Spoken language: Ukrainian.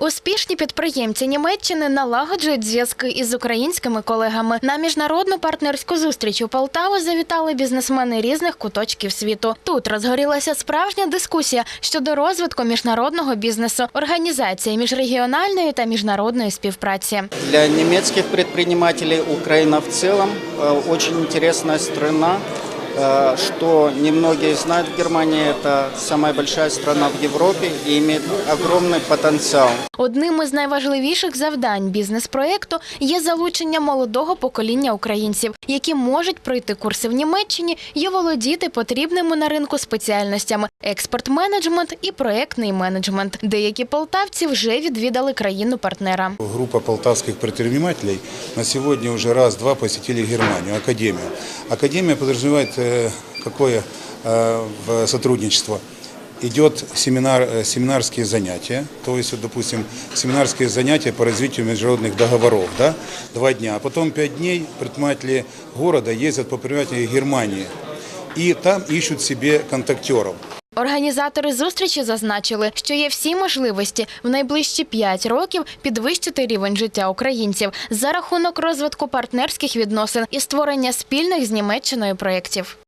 Успішні підприємці Німеччини налагоджують зв'язки із українськими колегами. На міжнародну партнерську зустріч у Полтаву завітали бізнесмени різних куточків світу. Тут розгорілася справжня дискусія щодо розвитку міжнародного бізнесу, організації міжрегіональної та міжнародної співпраці. Для немецких предпринимателей Украина в очень интересная страна. Э, Что немногие знают, Германия это самая большая страна в Европе и имеет огромный потенциал. Одним із найважливіших завдань бізнес-проєкту є залучення молодого покоління українців, які можуть пройти курси в Німеччині і володіти потрібними на ринку спеціальностями експорт-менеджмент і проєктний менеджмент. Деякі полтавці вже відвідали країну-партнера. Группа полтавских предпринимателей на сегодня уже раз-два посетили Германию, Академию. Академия подразумевает э, какое э, в сотрудничество? Идет семинар, э, семинарские занятия, то есть, вот, допустим, семинарские занятия по развитию международных договоров, да, два дня, а потом пять дней предприниматели города ездят по предпринимателям Германии и там ищут себе контактеров. Організатори зустрічі зазначили, що є всі можливості в найближчі 5 років підвищити рівень життя українців за рахунок розвитку партнерських відносин і створення спільних з Німеччиною проєктів.